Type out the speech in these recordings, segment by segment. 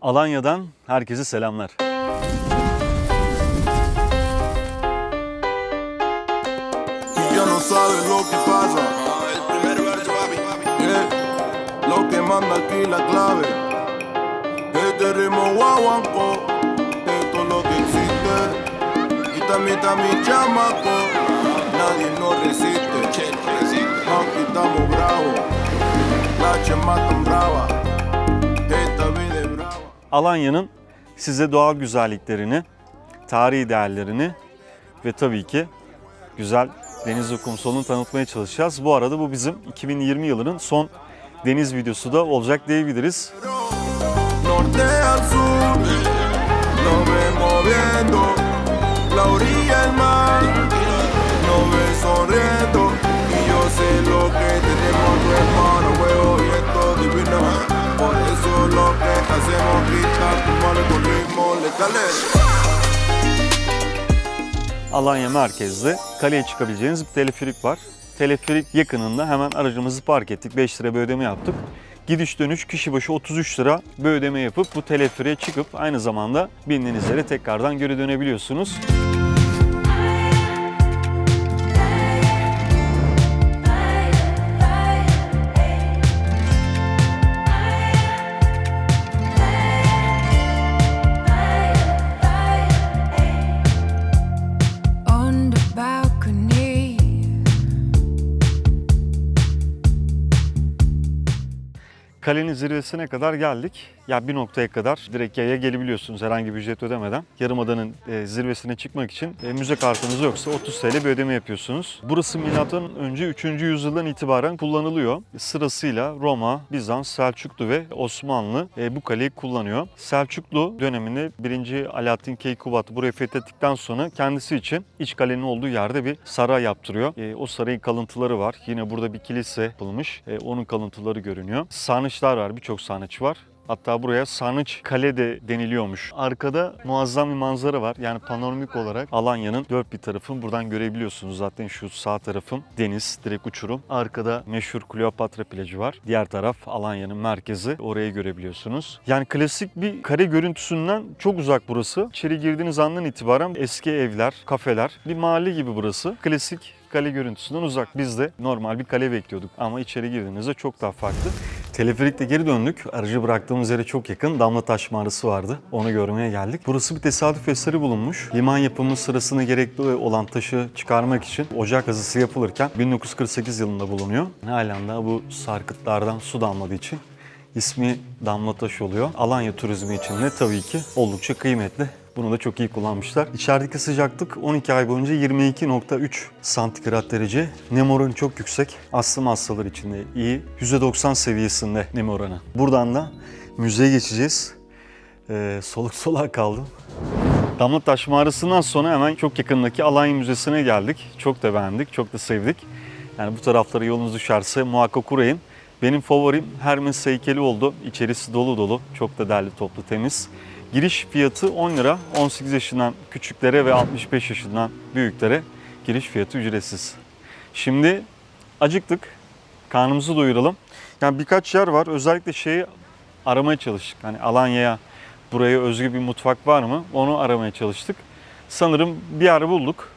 Alanya'dan herkese selamlar. Chamaco. Nadie nos resiste. Aquí estamos bravos. La chema Alanya'nın size doğal güzelliklerini, tarihi değerlerini ve tabii ki güzel deniz ve kumsalını tanıtmaya çalışacağız. Bu arada bu bizim 2020 yılının son deniz videosu da olacak diyebiliriz. Norte hacemos gritar, tumbarle con ritmo letales. Alanya merkezde kaleye çıkabileceğiniz bir teleferik var. Teleferik yakınında hemen aracımızı park ettik. 5 lira bir ödeme yaptık. Gidiş dönüş kişi başı 33 lira bir ödeme yapıp bu teleferiğe çıkıp aynı zamanda bindiğiniz yere tekrardan geri dönebiliyorsunuz. Kalenin zirvesine kadar geldik. Ya bir noktaya kadar direkt yaya gelebiliyorsunuz herhangi bir ücret ödemeden. Yarımada'nın e, zirvesine çıkmak için e, müze kartınız yoksa 30 TL bir ödeme yapıyorsunuz. Burası milattan önce 3. yüzyıldan itibaren kullanılıyor. Sırasıyla Roma, Bizans, Selçuklu ve Osmanlı e, bu kaleyi kullanıyor. Selçuklu döneminde 1. Alaaddin Keykubat burayı fethettikten sonra kendisi için iç kalenin olduğu yerde bir saray yaptırıyor. E, o sarayın kalıntıları var. Yine burada bir kilise. E, onun kalıntıları görünüyor. Sarnıçlar var. Birçok sarnıç var. Hatta buraya Sarnıç Kale de deniliyormuş. Arkada muazzam bir manzara var. Yani panoramik olarak Alanya'nın dört bir tarafını buradan görebiliyorsunuz. Zaten şu sağ tarafım deniz, direkt uçurum. Arkada meşhur Kleopatra plajı var. Diğer taraf Alanya'nın merkezi. Orayı görebiliyorsunuz. Yani klasik bir kare görüntüsünden çok uzak burası. İçeri girdiğiniz andan itibaren eski evler, kafeler, bir mahalle gibi burası. Klasik kale görüntüsünden uzak. Biz de normal bir kale bekliyorduk ama içeri girdiğinizde çok daha farklı. Teleferikle geri döndük. Aracı bıraktığımız yere çok yakın Damlataş mağarası vardı. Onu görmeye geldik. Burası bir tesadüf eseri bulunmuş. Liman yapımı sırasında gerekli olan taşı çıkarmak için ocak kazısı yapılırken 1948 yılında bulunuyor. Halen daha bu sarkıtlardan su damladığı için ismi Damlataş oluyor. Alanya turizmi için de tabii ki oldukça kıymetli. Bunu da çok iyi kullanmışlar. İçerideki sıcaklık 12 ay boyunca 22.3 santigrat derece. Nem oranı çok yüksek. Astım hastaları için de iyi. %90 seviyesinde nem oranı. Buradan da müzeye geçeceğiz. Ee, soluk soluğa kaldım. Damlataş Mağarası'ndan sonra hemen çok yakındaki Alanya Müzesi'ne geldik. Çok da beğendik, çok da sevdik. Yani bu taraflara yolunuz düşerse muhakkak uğrayın. Benim favorim Hermes heykeli oldu. İçerisi dolu dolu, çok da derli toplu temiz. Giriş fiyatı 10 lira. 18 yaşından küçüklere ve 65 yaşından büyüklere giriş fiyatı ücretsiz. Şimdi acıktık. Karnımızı doyuralım. Yani birkaç yer var. Özellikle şeyi aramaya çalıştık. Hani Alanya'ya buraya özgü bir mutfak var mı? Onu aramaya çalıştık. Sanırım bir yer bulduk.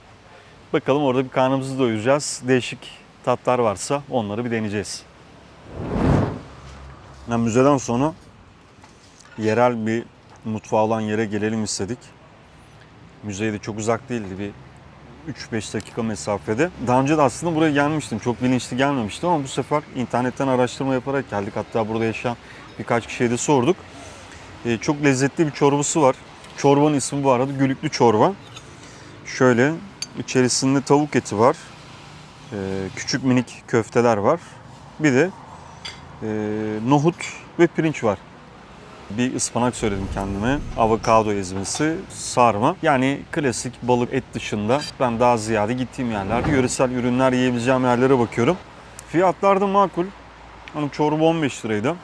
Bakalım orada bir karnımızı doyuracağız. Değişik tatlar varsa onları bir deneyeceğiz. Yani müzeden sonra yerel bir mutfağı olan yere gelelim istedik. Müzeye de çok uzak değildi bir 3-5 dakika mesafede. Daha önce de aslında buraya gelmiştim. Çok bilinçli gelmemiştim ama bu sefer internetten araştırma yaparak geldik. Hatta burada yaşayan birkaç kişiye de sorduk. Ee, çok lezzetli bir çorbası var. Çorbanın ismi bu arada gülüklü çorba. Şöyle içerisinde tavuk eti var. Ee, küçük minik köfteler var. Bir de e, nohut ve pirinç var. Bir ıspanak söyledim kendime. Avokado ezmesi, sarma. Yani klasik balık et dışında ben daha ziyade gittiğim yerlerde yöresel ürünler yiyebileceğim yerlere bakıyorum. Fiyatlar da makul. Hani çorba 15 liraydı.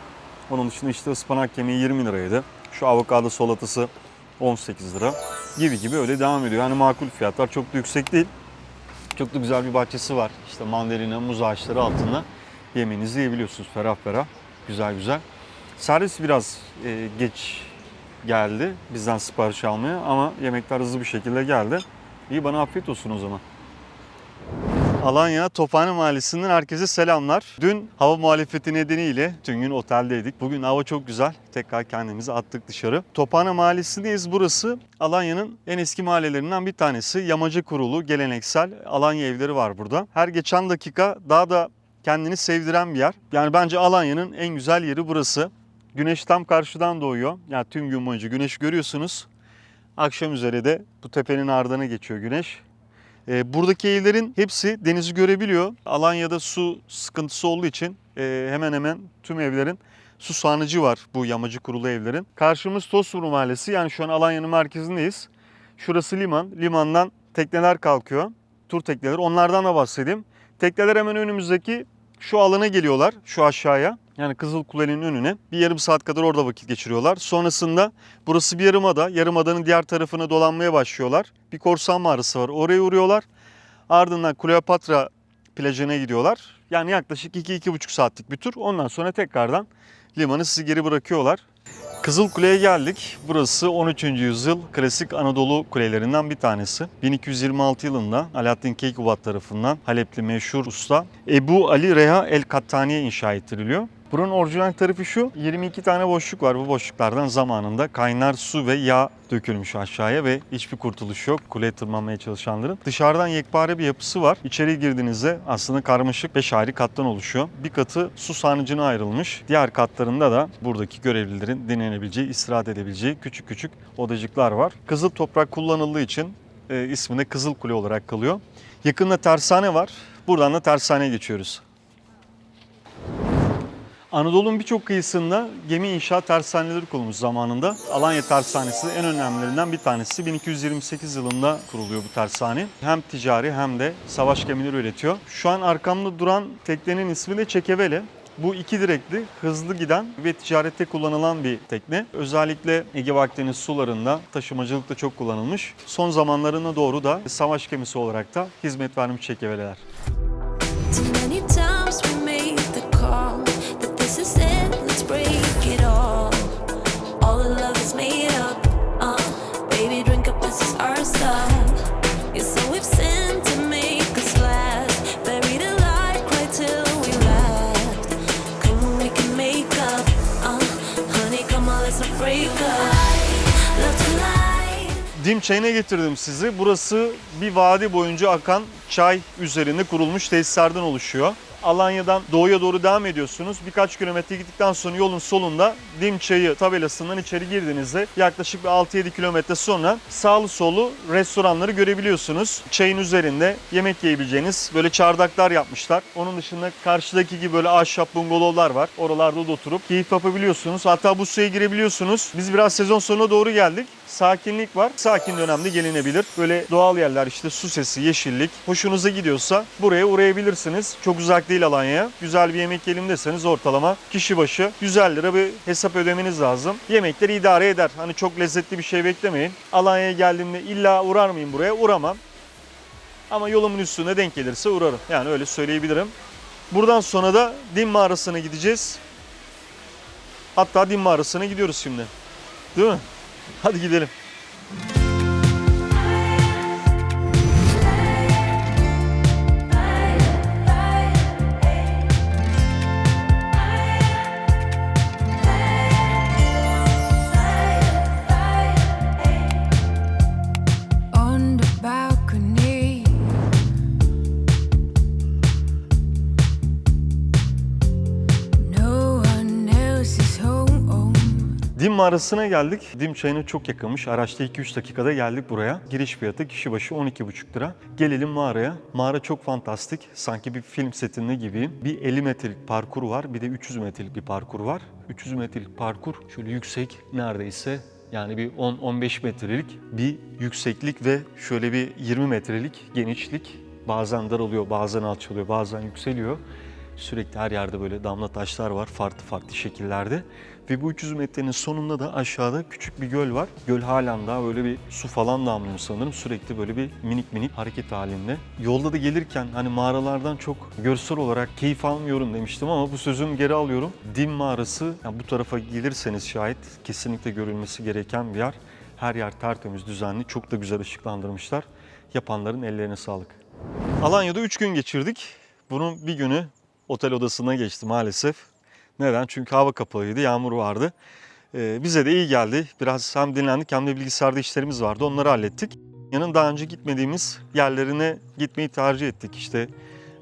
Onun dışında işte ıspanak yemeği 20 liraydı. Şu avokado salatası 18 lira gibi gibi öyle devam ediyor. Yani makul fiyatlar çok da yüksek değil. Çok da güzel bir bahçesi var. İşte mandalina, muz ağaçları altında yemeğinizi yiyebiliyorsunuz ferah ferah. Güzel güzel. Servis biraz e, geç geldi bizden sipariş almaya ama yemekler hızlı bir şekilde geldi. İyi bana afiyet olsun o zaman. Alanya Tophane Mahallesi'nden herkese selamlar. Dün hava muhalefeti nedeniyle tüm gün oteldeydik. Bugün hava çok güzel. Tekrar kendimizi attık dışarı. Tophane Mahallesi'ndeyiz. Burası Alanya'nın en eski mahallelerinden bir tanesi. Yamacı kurulu, geleneksel Alanya evleri var burada. Her geçen dakika daha da kendini sevdiren bir yer. Yani bence Alanya'nın en güzel yeri burası. Güneş tam karşıdan doğuyor. Yani tüm gün boyunca güneş görüyorsunuz. Akşam üzere de bu tepenin ardına geçiyor güneş. E, buradaki evlerin hepsi denizi görebiliyor. Alanya'da su sıkıntısı olduğu için e, hemen hemen tüm evlerin su sarnıcı var bu yamacı kurulu evlerin. Karşımız Tosburu Mahallesi yani şu an Alanya'nın merkezindeyiz. Şurası liman. Limandan tekneler kalkıyor. Tur tekneleri. Onlardan da bahsedeyim. Tekneler hemen önümüzdeki şu alana geliyorlar. Şu aşağıya. Yani Kızıl Kule'nin önüne. Bir yarım saat kadar orada vakit geçiriyorlar. Sonrasında burası bir yarımada. Yarımadanın diğer tarafına dolanmaya başlıyorlar. Bir korsan mağarası var. Oraya uğruyorlar. Ardından Kleopatra plajına gidiyorlar. Yani yaklaşık 2-2,5 saatlik bir tur. Ondan sonra tekrardan limanı sizi geri bırakıyorlar. Kızıl Kule'ye geldik. Burası 13. yüzyıl klasik Anadolu kulelerinden bir tanesi. 1226 yılında Alaaddin Keykubat tarafından Halepli meşhur usta Ebu Ali Reha El Kattani'ye inşa ettiriliyor. Buranın orijinal tarafı şu, 22 tane boşluk var. Bu boşluklardan zamanında kaynar su ve yağ dökülmüş aşağıya ve hiçbir kurtuluş yok kuleye tırmanmaya çalışanların. Dışarıdan yekpare bir yapısı var. İçeri girdiğinizde aslında karmaşık 5 ayrı kattan oluşuyor. Bir katı su sarnıcına ayrılmış. Diğer katlarında da buradaki görevlilerin dinlenebileceği, istirahat edebileceği küçük küçük odacıklar var. Kızıl toprak kullanıldığı için e, ismi de Kızıl Kule olarak kalıyor. Yakında tersane var. Buradan da tersaneye geçiyoruz. Anadolu'nun birçok kıyısında gemi inşaat tersaneleri kurulmuş zamanında. Alanya Tersanesi en önemlilerinden bir tanesi. 1228 yılında kuruluyor bu tersane. Hem ticari hem de savaş gemileri üretiyor. Şu an arkamda duran teknenin ismi de Çekevele. Bu iki direkli hızlı giden ve ticarette kullanılan bir tekne. Özellikle Ege ve sularında taşımacılıkta çok kullanılmış. Son zamanlarına doğru da savaş gemisi olarak da hizmet vermiş çekeveleler. Too Dim çayına getirdim sizi. Burası bir vadi boyunca akan çay üzerinde kurulmuş tesislerden oluşuyor. Alanya'dan doğuya doğru devam ediyorsunuz. Birkaç kilometre gittikten sonra yolun solunda Dim Çayı tabelasından içeri girdiğinizde yaklaşık bir 6-7 kilometre sonra sağlı solu restoranları görebiliyorsunuz. Çayın üzerinde yemek yiyebileceğiniz böyle çardaklar yapmışlar. Onun dışında karşıdaki gibi böyle ahşap bungalovlar var. Oralarda da oturup keyif yapabiliyorsunuz. Hatta bu suya girebiliyorsunuz. Biz biraz sezon sonuna doğru geldik. Sakinlik var. Sakin dönemde gelinebilir. Böyle doğal yerler işte su sesi, yeşillik. Hoşunuza gidiyorsa buraya uğrayabilirsiniz. Çok uzak değil Alanya'ya. Güzel bir yemek yiyelim deseniz ortalama kişi başı 150 lira bir hesap ödemeniz lazım. Yemekleri idare eder. Hani çok lezzetli bir şey beklemeyin. Alanya'ya geldiğimde illa uğrar mıyım buraya? Uğramam. Ama yolumun üstüne denk gelirse uğrarım. Yani öyle söyleyebilirim. Buradan sonra da Dim Mağarası'na gideceğiz. Hatta Dim Mağarası'na gidiyoruz şimdi. Değil mi? Hadi gidelim. Mağarasına geldik. Dim çayına çok yakınmış. Araçta 2-3 dakikada geldik buraya. Giriş fiyatı kişi başı 12,5 lira. Gelelim mağaraya. Mağara çok fantastik. Sanki bir film setinde gibi. Bir 50 metrelik parkur var. Bir de 300 metrelik bir parkur var. 300 metrelik parkur şöyle yüksek neredeyse yani bir 10-15 metrelik bir yükseklik ve şöyle bir 20 metrelik genişlik. Bazen daralıyor, bazen alçalıyor, bazen yükseliyor. Sürekli her yerde böyle damla taşlar var farklı farklı şekillerde. Ve bu 300 metrenin sonunda da aşağıda küçük bir göl var. Göl halen daha böyle bir su falan damlıyor sanırım. Sürekli böyle bir minik minik hareket halinde. Yolda da gelirken hani mağaralardan çok görsel olarak keyif almıyorum demiştim ama bu sözümü geri alıyorum. Dim mağarası yani bu tarafa gelirseniz şayet kesinlikle görülmesi gereken bir yer. Her yer tertemiz, düzenli, çok da güzel ışıklandırmışlar. Yapanların ellerine sağlık. Alanya'da 3 gün geçirdik. Bunun bir günü otel odasına geçti maalesef. Neden? Çünkü hava kapalıydı, yağmur vardı. Ee, bize de iyi geldi. Biraz hem dinlendik hem de bilgisayarda işlerimiz vardı. Onları hallettik. Yanın daha önce gitmediğimiz yerlerine gitmeyi tercih ettik. İşte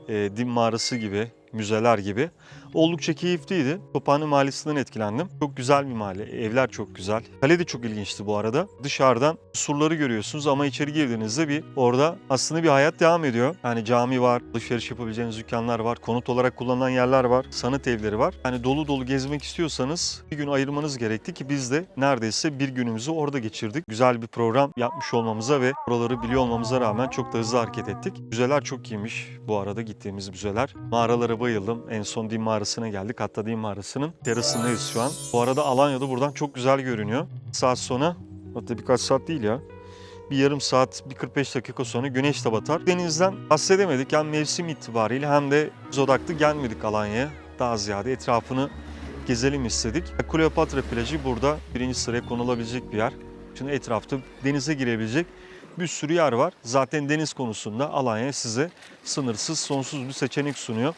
e, Dim Mağarası gibi, müzeler gibi. Oldukça keyifliydi. Tophane Mahallesi'nden etkilendim. Çok güzel bir mahalle. Evler çok güzel. Kale de çok ilginçti bu arada. Dışarıdan surları görüyorsunuz ama içeri girdiğinizde bir orada aslında bir hayat devam ediyor. Yani cami var, alışveriş yapabileceğiniz dükkanlar var, konut olarak kullanılan yerler var, sanat evleri var. Yani dolu dolu gezmek istiyorsanız bir gün ayırmanız gerekti ki biz de neredeyse bir günümüzü orada geçirdik. Güzel bir program yapmış olmamıza ve oraları biliyor olmamıza rağmen çok da hızlı hareket ettik. Müzeler çok iyiymiş bu arada gittiğimiz müzeler. Mağaralara bayıldım. En son Dim Mağarası'na geldik. Hatta Dim Mağarası'nın terasındayız şu an. Bu arada Alanya'da buradan çok güzel görünüyor. Saat sonra, hatta birkaç saat değil ya. Bir yarım saat, bir 45 dakika sonra güneş de batar. Denizden bahsedemedik hem mevsim itibariyle hem de biz odaklı gelmedik Alanya'ya. Daha ziyade etrafını gezelim istedik. Kleopatra plajı burada birinci sıraya konulabilecek bir yer. Şimdi etrafta denize girebilecek bir sürü yer var. Zaten deniz konusunda Alanya size sınırsız, sonsuz bir seçenek sunuyor.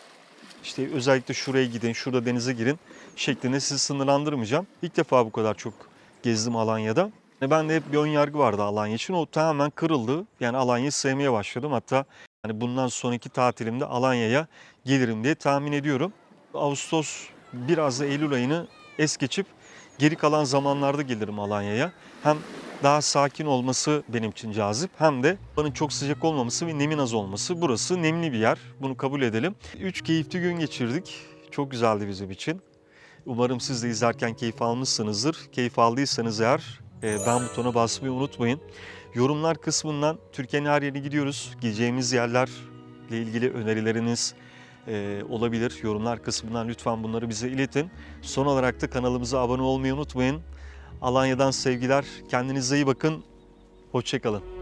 İşte özellikle şuraya gidin, şurada denize girin şeklinde sizi sınırlandırmayacağım. İlk defa bu kadar çok gezdim Alanya'da. Ben de hep bir ön yargı vardı Alanya için. O tamamen kırıldı. Yani Alanya'yı sevmeye başladım. Hatta hani bundan sonraki tatilimde Alanya'ya gelirim diye tahmin ediyorum. Ağustos biraz da Eylül ayını es geçip geri kalan zamanlarda gelirim Alanya'ya. Hem daha sakin olması benim için cazip hem de havanın çok sıcak olmaması ve nemin az olması. Burası nemli bir yer. Bunu kabul edelim. Üç keyifli gün geçirdik. Çok güzeldi bizim için. Umarım siz de izlerken keyif almışsınızdır. Keyif aldıysanız eğer e, ben butona basmayı unutmayın. Yorumlar kısmından Türkiye'nin her yerine gidiyoruz. Gideceğimiz yerlerle ilgili önerileriniz e, olabilir. Yorumlar kısmından lütfen bunları bize iletin. Son olarak da kanalımıza abone olmayı unutmayın. Alanya'dan sevgiler. Kendinize iyi bakın. Hoşçakalın.